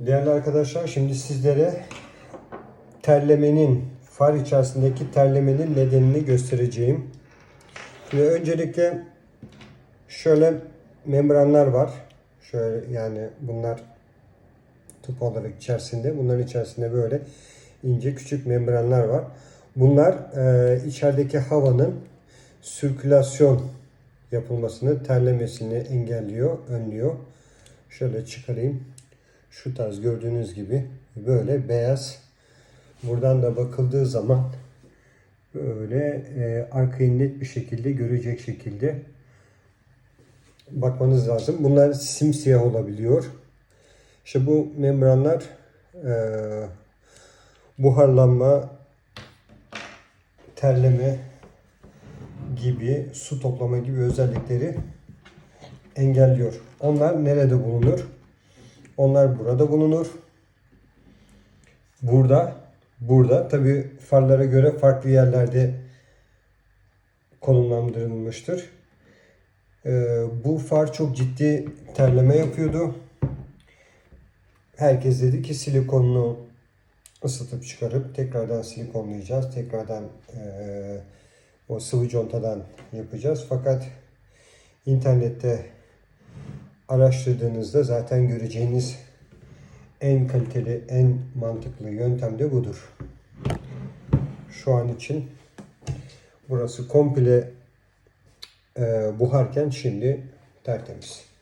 Değerli arkadaşlar şimdi sizlere terlemenin far içerisindeki terlemenin nedenini göstereceğim. Şimdi öncelikle şöyle membranlar var. Şöyle yani bunlar tıp olarak içerisinde. Bunların içerisinde böyle ince küçük membranlar var. Bunlar e, içerideki havanın sirkülasyon yapılmasını, terlemesini engelliyor, önlüyor. Şöyle çıkarayım. Şu tarz gördüğünüz gibi böyle beyaz. Buradan da bakıldığı zaman böyle e, arkayı net bir şekilde görecek şekilde bakmanız lazım. Bunlar simsiyah olabiliyor. İşte bu membranlar e, buharlanma, terleme gibi, su toplama gibi özellikleri engelliyor. Onlar nerede bulunur? Onlar burada bulunur. Burada, burada tabi farlara göre farklı yerlerde konumlandırılmıştır. Ee, bu far çok ciddi terleme yapıyordu. Herkes dedi ki silikonunu ısıtıp çıkarıp tekrardan silikonlayacağız. Tekrardan eee, o sıvı contadan yapacağız. Fakat internette araştırdığınızda zaten göreceğiniz en kaliteli, en mantıklı yöntem de budur. Şu an için burası komple eee buharken şimdi tertemiz.